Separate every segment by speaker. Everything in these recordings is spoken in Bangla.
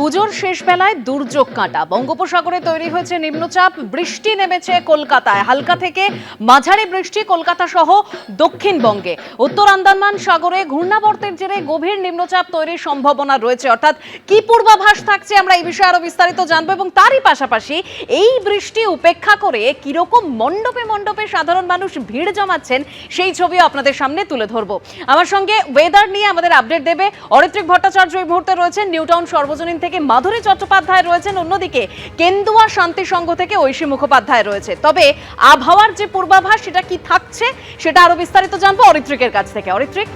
Speaker 1: পুজোর শেষ বেলায় দুর্যোগ কাঁটা। বঙ্গোপসাগরে তৈরি হয়েছে নিম্নচাপ, বৃষ্টি নেমেছে কলকাতায়। হালকা থেকে মাঝারি বৃষ্টি কলকাতা সহ দক্ষিণবঙ্গে। উত্তর আন্দামান সাগরে ঘূর্ণাবর্তের জেরে গভীর নিম্নচাপ তৈরির সম্ভাবনা রয়েছে। অর্থাৎ কি পূর্বাভাস থাকছে আমরা এই বিষয়ে আরও বিস্তারিত জানব এবং তারই পাশাপাশি এই বৃষ্টি উপেক্ষা করে কীরকম মণ্ডপে মণ্ডপে সাধারণ মানুষ ভিড় জমাচ্ছেন সেই ছবিও আপনাদের সামনে তুলে ধরবো। আমার সঙ্গে ওয়েদার নিয়ে আমাদের আপডেট দেবে অরিত্রিক ভট্টাচার্য এই মুহূর্তে রয়েছেন। নিউটাউন সর্বজনীন থেকে মাধুরী চট্টোপাধ্যায় রয়েছেন, অন্যদিকে কেন্দুয়া শান্তি সংঘ থেকে ঐশী মুখোপাধ্যায় রয়েছে। তবে আবহাওয়ার যে পূর্বাভাস, সেটা কি থাকছে, সেটা আরও বিস্তারিত জানব অরিত্রিকের কাছ থেকে। অরিত্রিক?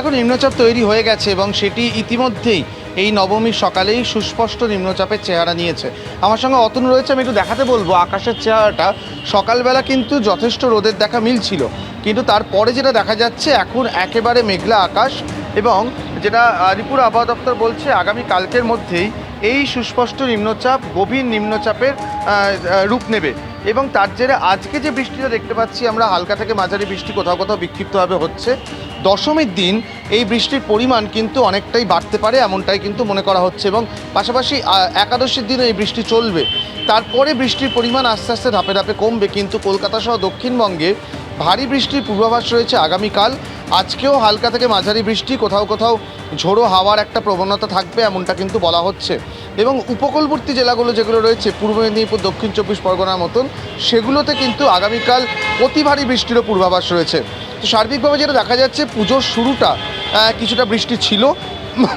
Speaker 2: এখন নিম্নচাপ তৈরি হয়ে গেছে এবং সেটি ইতিমধ্যেই এই নবমীর সকালেই সুস্পষ্ট নিম্নচাপের চেহারা নিয়েছে। আমার সঙ্গে অতন রয়েছে, আমি একটু দেখাতে বলব। আকাশের চেহারাটা সকালবেলা কিন্তু যথেষ্ট রোদের দেখা মিলছিল। কিন্তু তারপরে যেটা দেখা যাচ্ছে, এখন একেবারে মেঘলা আকাশ এবং যেটা আলিপুর আবহাওয়া দপ্তর বলছে, আগামী কালকের মধ্যেই এই সুস্পষ্ট নিম্নচাপ, গভীর নিম্নচাপের রূপ নেবে। এবং তার জেরে আজকে যে বৃষ্টিটা দেখতে পাচ্ছি, আমরা হালকা থেকে মাঝারি বৃষ্টি কোথাও কোথাও বিক্ষিপ্তভাবে হচ্ছে। দশমীর দিন এই বৃষ্টির পরিমাণ কিন্তু অনেকটাই বাড়তে পারে, এমনটাই কিন্তু মনে করা হচ্ছে এবং পাশাপাশি একাদশীর দিনও এই বৃষ্টি চলবে। তারপরে বৃষ্টির পরিমাণ আস্তে আস্তে ধাপে ধাপে কমবে, কিন্তু কলকাতা সহ দক্ষিণবঙ্গে ভারী বৃষ্টির পূর্বাভাস রয়েছে আগামীকাল। আজকেও হালকা থেকে মাঝারি বৃষ্টি, কোথাও কোথাও ঝোড়ো হাওয়ার একটা প্রবণতা থাকবে এমনটা কিন্তু বলা হচ্ছে। এবং উপকূলবর্তী জেলাগুলো যেগুলো রয়েছে, পূর্ব মেদিনীপুর, দক্ষিণ চব্বিশ পরগনার মতন, সেগুলোতে কিন্তু আগামীকাল অতি ভারী বৃষ্টিরও পূর্বাভাস রয়েছে। তো সার্বিকভাবে যেটা দেখা যাচ্ছে, পুজোর শুরুটা কিছুটা বৃষ্টি ছিল।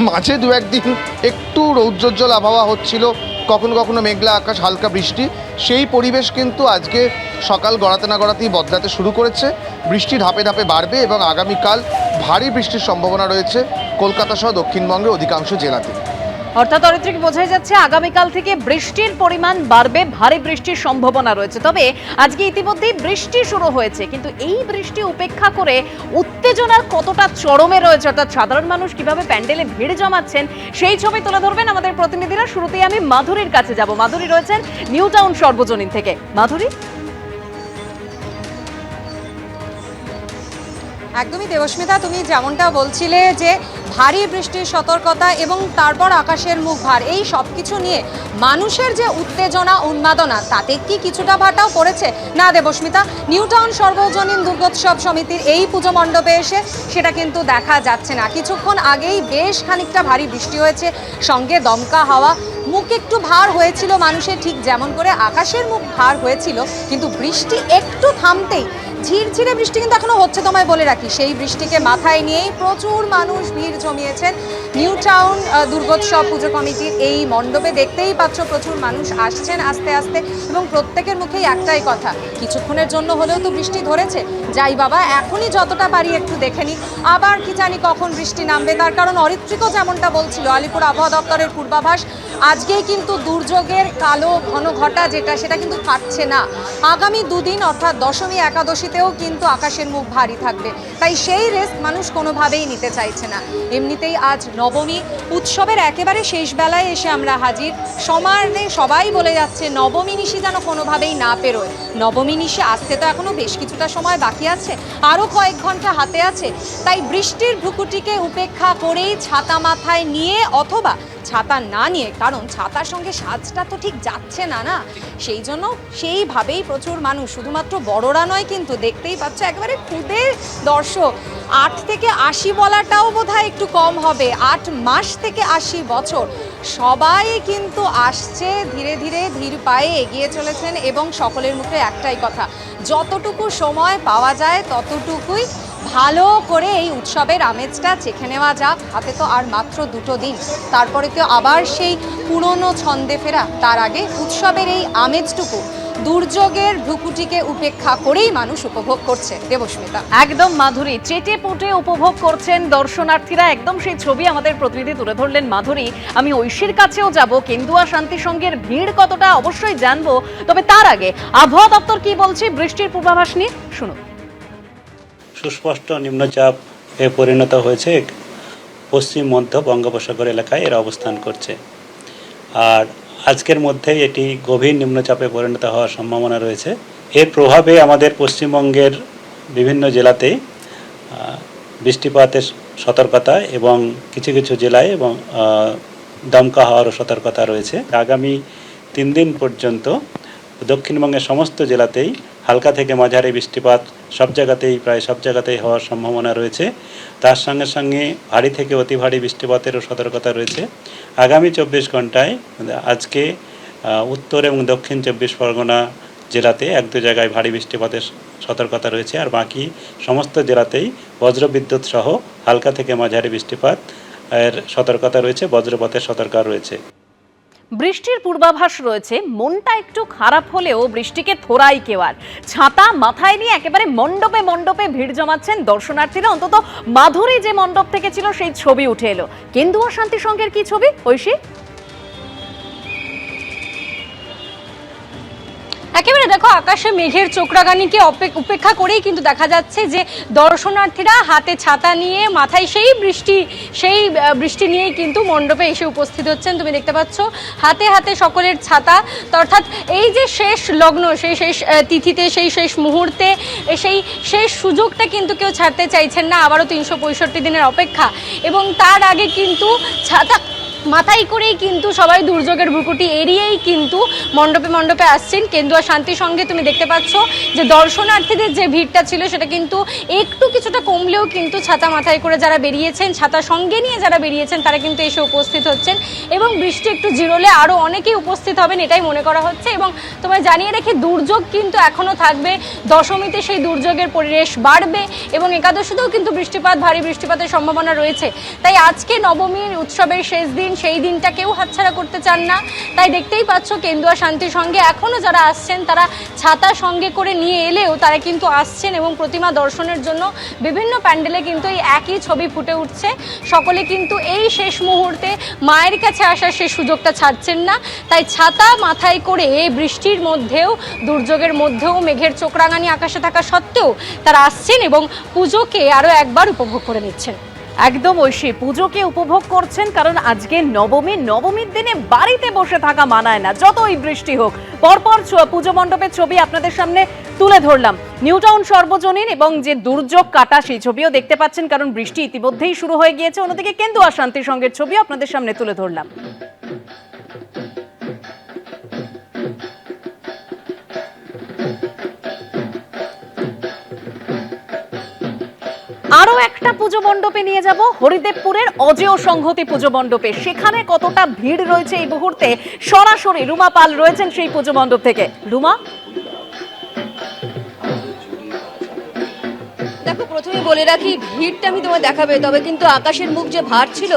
Speaker 2: মাঝে দু একদিন একটু রৌদ্রোজ্জ্বল আবহাওয়া হচ্ছিল। কখনো কখনো মেঘলা আকাশ, হালকা বৃষ্টি, সেই পরিবেশ কিন্তু আজকে সকাল গড়াতে না গড়াতেই বদলাতে শুরু করেছে। বৃষ্টি ধাপে ধাপে বাড়বে এবং আগামীকাল ভারী বৃষ্টির সম্ভাবনা রয়েছে কলকাতা সহ দক্ষিণবঙ্গের অধিকাংশ জেলাতে
Speaker 1: অর্থাৎ অরিত্রিক বোঝাই যাচ্ছে, আগামীকাল থেকে বৃষ্টির পরিমাণ বাড়বে, ভারী বৃষ্টির সম্ভাবনা রয়েছে। তবে আজকে ইতিমধ্যেই বৃষ্টি শুরু হয়েছে, কিন্তু এই বৃষ্টি উপেক্ষা করে উত্তেজনার কতটা চরমে রয়েছে, অর্থাৎ সাধারণ মানুষ কীভাবে প্যান্ডেলে ভিড় জমাচ্ছেন, সেই ছবি তুলে ধরবেন আমাদের প্রতিনিধিরা। শুরুতেই আমি মাধুরীর কাছে যাব। মাধুরী রয়েছেন নিউ টাউন সর্বজনীন থেকে। মাধুরী?
Speaker 3: একদমই দেবস্মিতা, তুমি যেমনটা বলছিলে যে ভারী বৃষ্টির সতর্কতা এবং তারপর আকাশের মুখ ভার এই সব কিছু নিয়ে মানুষের যে উত্তেজনা, উন্মাদনা, তাতে কি কিছুটা ভাটাও পড়েছে? না দেবস্মিতা, নিউ টাউন সর্বজনীন দুর্গোৎসব সমিতির এই পুজো মণ্ডপে এসে সেটা কিন্তু দেখা যাচ্ছে না। কিছুক্ষণ আগেই বেশ খানিকটা ভারী বৃষ্টি হয়েছে, সঙ্গে দমকা হাওয়া, মুখ একটু ভার হয়েছিল মানুষের, ঠিক যেমন করে আকাশের মুখ ভার হয়েছিল, কিন্তু বৃষ্টি একটু থামতেই ঝিরঝিরে বৃষ্টি কিন্তু এখনও হচ্ছে তোমায় বলে রাখি। সেই বৃষ্টিকে মাথায় নিয়েই প্রচুর মানুষ ভিড় জমিয়েছেন। নিউ টাউন দুর্গোৎসব পুজো কমিটির এই মণ্ডপে দেখতেই পাচ্ছ প্রচুর মানুষ আসছেন আস্তে আস্তে এবং প্রত্যেকের মুখেই একটাই কথা, কিছুক্ষণের জন্য হলেও তো বৃষ্টি ধরেছে। যাই বাবা, এখনই যতটা পারি একটু দেখে নিই আবার কি জানি কখন বৃষ্টি নামবে, তার কারণ অরিত্রিকও যেমনটা বলছিল, আলিপুর আবহাওয়া দপ্তরের পূর্বাভাস, আজকেই কিন্তু দুর্যোগের কালো ঘন ঘটা যেটা, সেটা কিন্তু থাকছে না। আগামী দুদিন, অর্থাৎ দশমী একাদশীতেও কিন্তু আকাশের মুখ ভারী থাকবে। তাই সেই রেস্ক মানুষ কোনোভাবেই নিতে চাইছে না। এমনিতেই আজ নবমী, উৎসবের একেবারে শেষ বেলায় এসে আমরা হাজির। সমানে সবাই বলে যাচ্ছে, নবমী নিশি যেন কোনোভাবেই না পেরোয়। নবমী নিশি আসতে তো এখনও বেশ কিছুটা সময় বাকি আছে, আরও কয়েক ঘণ্টা হাতে আছে। তাই বৃষ্টির ভুকুটিকে উপেক্ষা করেই ছাতা মাথায় নিয়ে অথবা ছাতা না নিয়ে, কারণ ছাতার সঙ্গে সাজটা তো ঠিক যাচ্ছে না না? সেই জন্য সেইভাবেই প্রচুর মানুষ, শুধুমাত্র বড়রা নয় কিন্তু দেখতেই পাচ্ছ একেবারে খুদে দর্শক। আট থেকে আশি বলাটাও বোধহয় একটু কম হবে, আট মাস থেকে আশি বছর। সবাই কিন্তু আসছে, ধীরে ধীরে ধীর পায়ে এগিয়ে চলেছেন এবং সকলের মুখে একটাই কথা, যতটুকু সময় পাওয়া যায় ততটুকুই ভালো করে এই উৎসবের আমেজটা চেখে নেওয়া যাক। হাতে তো আর মাত্র দুটো দিন। তারপরে তো আবার সেই পুরনো ছন্দে ফেরা। তার আগে উৎসবের এই আমেজটুকু দুর্যোগের ভ্রুকুটিকে উপেক্ষা করেই মানুষ উপভোগ করছে। দেবস্মিতা।
Speaker 1: একদম মাধুরী। চেটে পুটে উপভোগ করছেন দর্শনার্থীরা। একদম সেই ছবি আমাদের প্রতিনিধি তুলে ধরলেন মাধুরী। আমি ঐশীর কাছেও যাব। কেন্দুয়া শান্তি সংঘের ভিড় কতটা অবশ্যই জানব। তবে তার আগে আবহাওয়া দপ্তর কি বলছে বৃষ্টির পূর্বাভাস নিয়ে? শুনুন।
Speaker 4: সুস্পষ্ট নিম্নচাপ এ পরিণত হয়েছে। পশ্চিম মধ্য বঙ্গোপসাগর এলাকায় এর অবস্থান করছে। আর আজকের মধ্যে এটি গভীর নিম্নচাপে পরিণত হওয়ার সম্ভাবনা রয়েছে। এর প্রভাবে আমাদের পশ্চিমবঙ্গের বিভিন্ন জেলাতে বৃষ্টিপাতের সতর্কতা এবং কিছু কিছু জেলায় এবং দমকা হওয়ারও সতর্কতা রয়েছে। আগামী তিন দিন পর্যন্ত দক্ষিণবঙ্গের সমস্ত জেলাতেই হালকা থেকে মাঝারি বৃষ্টিপাত সব জায়গাতেই, প্রায় সব জায়গাতেই হওয়ার সম্ভাবনা রয়েছে। তার সঙ্গে সঙ্গে ভারী থেকে অতি ভারী বৃষ্টিপাতেরও সতর্কতা রয়েছে। আগামী চব্বিশ ঘন্টায় আজকে উত্তর এবং দক্ষিণ চব্বিশ পরগনা জেলাতে এক দু জায়গায় ভারী বৃষ্টিপাতের সতর্কতা রয়েছে। আর বাকি সমস্ত জেলাতেই বজ্রবিদ্যুৎ সহ হালকা থেকে মাঝারি বৃষ্টিপাত এর সতর্কতা রয়েছে, বজ্রপাতের সতর্কতা রয়েছে।
Speaker 1: বৃষ্টির পূর্বাভাস রয়েছে, মনটা একটু খারাপ হলেও বৃষ্টিকে থোড়াই কেওয়ার। ছাতা মাথায় নিয়ে একেবারে মণ্ডপে মণ্ডপে ভিড় জমাচ্ছেন দর্শনার্থীরা। অন্তত মাধুরী যে মণ্ডপ থেকে ছিল, সেই ছবি উঠে এলো। কেন্দুয়া শান্তি সংঘের কি ছবি, ঐশী?
Speaker 5: একেবারে দেখো, আকাশে মেঘের চোখরাগানিকে উপেক্ষা করেই কিন্তু দেখা যাচ্ছে যে দর্শনার্থীরা হাতে ছাতা নিয়ে মাথায় সেই বৃষ্টি সেই বৃষ্টি নিয়েই কিন্তু মণ্ডপে এসে উপস্থিত হচ্ছেন। তুমি দেখতে পাচ্ছ, হাতে হাতে সকলের ছাতা। অর্থাৎ এই যে শেষ লগ্ন, সেই শেষ তিথিতে, সেই শেষ মুহূর্তে সেই শেষ সুযোগটা কিন্তু কেউ ছাড়তে চাইছেন না। আবারও তিনশো পঁয়ষট্টি দিনের অপেক্ষা। এবং তার আগে কিন্তু ছাতা মাথায় করেই কিন্তু সবাই দুর্যোগের বুকুটি এড়িয়েই কিন্তু মণ্ডপে মণ্ডপে আসছেন। কেন্দুয়া শান্তি সঙ্গে তুমি দেখতে পাচ্ছ যে দর্শনার্থীদের যে ভিড়টা ছিল সেটা কিন্তু একটু কিছুটা কমলেও কিন্তু ছাতা মাথায় করে যারা বেরিয়েছেন ছাতা সঙ্গে নিয়ে যারা বেরিয়েছেন, তারা কিন্তু এসে উপস্থিত হচ্ছেন এবং বৃষ্টি একটু জিরোলে আরও অনেকেই উপস্থিত হবেন এটাই মনে করা হচ্ছে এবং তোমায় জানিয়ে রেখে দুর্যোগ কিন্তু এখনও থাকবে। দশমীতে সেই দুর্যোগের পরিবেশ বাড়বে এবং একাদশীতেও কিন্তু বৃষ্টিপাত, ভারী বৃষ্টিপাতের সম্ভাবনা রয়েছে। তাই আজকে নবমীর উৎসবের শেষ দিন সেই দিনটা কেউ হাতছাড়া করতে চান না। তাই দেখতেই পাচ্ছ কেন্দুয়া শান্তির সঙ্গে এখনও যারা আসছেন, তারা ছাতা সঙ্গে করে নিয়ে এলেও তারা কিন্তু আসছেন এবং প্রতিমা দর্শনের জন্য বিভিন্ন প্যান্ডেলে কিন্তু এই একই ছবি ফুটে উঠছে। সকলে কিন্তু এই শেষ মুহূর্তে মায়ের কাছে আসার সেই সুযোগটা ছাড়ছেন না। তাই ছাতা মাথায় করে এই বৃষ্টির মধ্যেও, দুর্যোগের মধ্যেও, মেঘের চোখরাঙানি আকাশে থাকা সত্ত্বেও তারা আসছেন এবং পুজোকে আরও একবার উপভোগ করে নিচ্ছেন।
Speaker 1: একদম ঐশী, পুজোকে উপভোগ করছেন কারণ আজকে নবমী, নবমীর দিনে বাড়িতে বসে থাকা মানায় না, যতই বৃষ্টি হোক। পরপর পুজো মণ্ডপের ছবি আপনাদের সামনে তুলে ধরলাম। নিউটাউন সর্বজনীন এবং যে দুর্যোগ কাটা, সেই ছবিও দেখতে পাচ্ছেন কারণ বৃষ্টি ইতিমধ্যেই শুরু হয়ে গিয়েছে। অন্যদিকে কেন্দুয়া শান্তি সঙ্গের ছবিও আপনাদের সামনে তুলে ধরলাম। আরও একটা পুজো মণ্ডপে নিয়ে যাব, হরিদেবপুরের অজেয় সংহতি পুজো মণ্ডপে। সেখানে কতটা ভিড় রয়েছে এই মুহূর্তে? সরাসরি রুমা পাল রয়েছেন সেই পুজো মণ্ডপ থেকে। রুমা?
Speaker 6: দেখো প্রথমে বলে রাখি, ভিড়টা আমি তোমায় দেখাবে, তবে কিন্তু আকাশের মুখ যে ভার ছিল,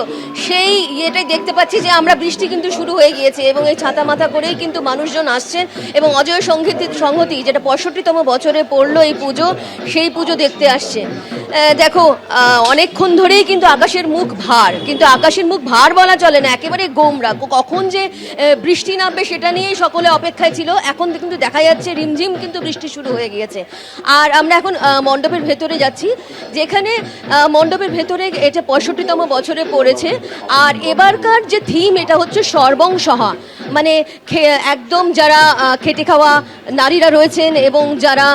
Speaker 6: সেই ইয়েটাই দেখতে পাচ্ছি যে আমরা বৃষ্টি কিন্তু শুরু হয়ে গিয়েছে এবং এই ছাতা মাথা করেই কিন্তু মানুষজন আসছেন এবং অজয় সংহতি সংহতি, যেটা পঁয়ষট্টিতম বছরে পড়ল এই পুজো, সেই পুজো দেখতে আসছে। দেখো অনেকক্ষণ ধরেই কিন্তু আকাশের মুখ ভার, কিন্তু আকাশের মুখ ভার বলা চলে না, একেবারে গোমরা। কখন যে বৃষ্টি নামবে সেটা নিয়েই সকলে অপেক্ষায় ছিল, এখন কিন্তু দেখা যাচ্ছে রিমঝিম কিন্তু বৃষ্টি শুরু হয়ে গিয়েছে। আর আমরা এখন মণ্ডপের ভেতরে যাচ্ছি, যেখানে মণ্ডপের ভেতরে এটা পঁয়ষট্টিতম বছরে পড়েছে। আর এবারকার যে থিম এটা হচ্ছে সর্বং সহা মানে একদম যারা খেটে খাওয়া নারীরা রয়েছেন এবং যারা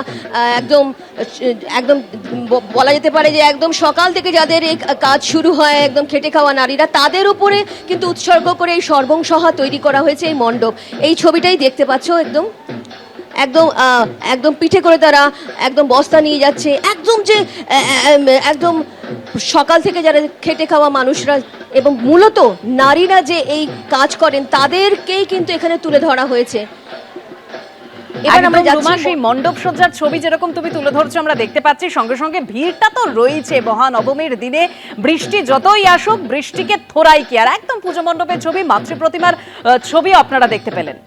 Speaker 6: একদম একদম বলা যেতে পারে যে একদম সকাল থেকে যাদের এই কাজ শুরু হয়, একদম খেটে খাওয়া নারীরা, তাদের উপরে কিন্তু উৎসর্গ করে এই সর্বং সহা তৈরি করা হয়েছে এই মণ্ডপ। এই ছবিটাই দেখতে পাচ্ছ একদম। একদম আহ, একদম পিঠে করে তারা একদম বস্তা নিয়ে যাচ্ছে। একদম যে একদম সকাল থেকে যারা খেটে খাওয়া মানুষরা এবং মূলত নারীরা যে এই কাজ করেন তাদেরকেই কিন্তু এখানে তুলে ধরা হয়েছে।
Speaker 1: সেই মণ্ডপ সজ্জার ছবি যেরকম তুমি তুলে ধরছো আমরা দেখতে পাচ্ছি। সঙ্গে সঙ্গে ভিড়টা তো রয়েছে মহানবমীর দিনে। বৃষ্টি যতই আসুক বৃষ্টিকে থোড়াই কি। আর একদম পুজো মণ্ডপের ছবি মাতৃ প্রতিমার ছবি আপনারা দেখতে পেলেন।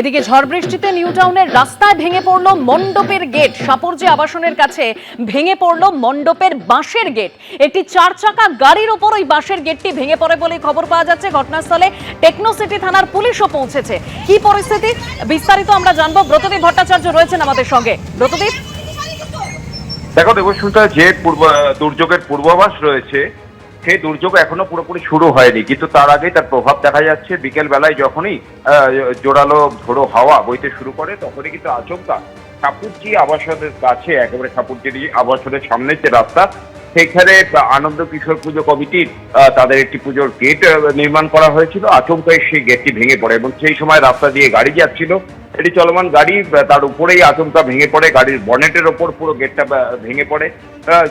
Speaker 1: এদিকে ঝড় বৃষ্টিতে নিউ টাউনের রাস্তায় ভেঙে পড়ল মণ্ডপের গেট। সাপরজি আবাসনের কাছে ভেঙে পড়ল মণ্ডপের বাঁশের গেট। একটি চার চাকা গাড়ির ওপর ওই বাঁশের গেটটি ভেঙে পড়ে বলে খবর পাওয়া যাচ্ছে। ঘটনাস্থলে টেকনোসিটি থানার পুলিশও পৌঁছেছে। কি পরিস্থিতি? বিস্তারিত আমরা জানব। ব্রতদীপ ভট্টাচার্য রয়েছেন আমাদের সঙ্গে। ব্রতদীপ?
Speaker 7: দেখো দেবস্মিতা যে পূর্ব, দুর্যোগের পূর্বাভাস রয়েছে সেই দুর্যোগ এখনও পুরোপুরি শুরু হয়নি। কিন্তু তার আগেই তার প্রভাব দেখা যাচ্ছে। বিকেল বেলায় যখনই জোরালো ঝোড়ো হাওয়া বইতে শুরু করে, তখনই কিন্তু আচমকা ঠাকুরজি আবাসনের কাছে, একেবারে ঠাকুরজি আবাসনের সামনে যে রাস্তা, সেখানে আনন্দ কিশোর পুজো কমিটির তাদের একটি পুজোর গেট নির্মাণ করা হয়েছিল। আচমকাই সেই গেটটি ভেঙে পড়ে এবং সেই সময় রাস্তা দিয়ে গাড়ি যাচ্ছিল। এটি চলমান গাড়ি তার উপরেই আচমকা ভেঙে পড়ে, গাড়ির বনেটের ওপর পুরো গেটটা ভেঙে পড়ে।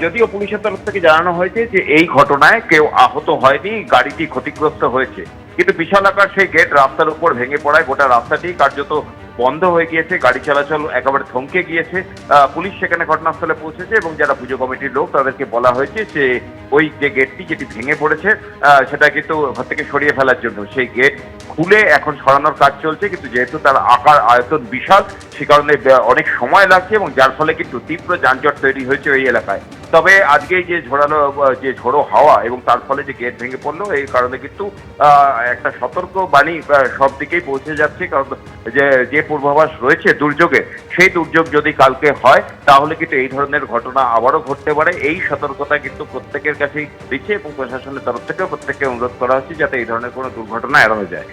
Speaker 7: যদিও পুলিশের তরফ থেকে জানানো হয়েছে যে এই ঘটনায় কেউ আহত হয়নি, গাড়িটি ক্ষতিগ্রস্ত হয়েছে। কিন্তু বিশাল আকার সেই গেট রাস্তার উপর ভেঙে পড়ায়, গোটা রাস্তাটি কার্যত বন্ধ হয়ে গিয়েছে, গাড়ি চলাচল একেবারে থমকে গিয়েছে। পুলিশ সেখানে ঘটনাস্থলে পৌঁছেছে এবং যারা পুজো কমিটির লোক, তাদেরকে বলা হয়েছে যে ওই যে গেটটি যেটি ভেঙে পড়েছে সেটা কিন্তু ঘর থেকে সরিয়ে ফেলার জন্য। সেই গেট খুলে এখন সরানোর কাজ চলছে কিন্তু যেহেতু তার আকার আয়তন বিশাল সে কারণে অনেক সময় লাগছে এবং যার ফলে কিন্তু তীব্র যানজট তৈরি হয়েছে ওই এলাকায়। তবে আজকে যে আহ, যে ঝোড়ো হাওয়া এবং তার ফলে যে গেট ভেঙে পড়ল এই কারণে কিন্তু একটা সতর্ক বাণী সব দিকেই পৌঁছে যাচ্ছে কারণ যে যে পূর্বাভাস রয়েছে দুর্যোগে সেই দুর্যোগ যদি কালকে হয় তাহলে কিন্তু এই ধরনের ঘটনা আবারও ঘটতে পারে। এই সতর্কতা কিন্তু প্রত্যেকের কাছেই দিচ্ছে এবং প্রশাসনের তরফ থেকে প্রত্যেককে অনুরোধ করা হচ্ছে যাতে এই ধরনের কোনো দুর্ঘটনা এড়ানো যায়।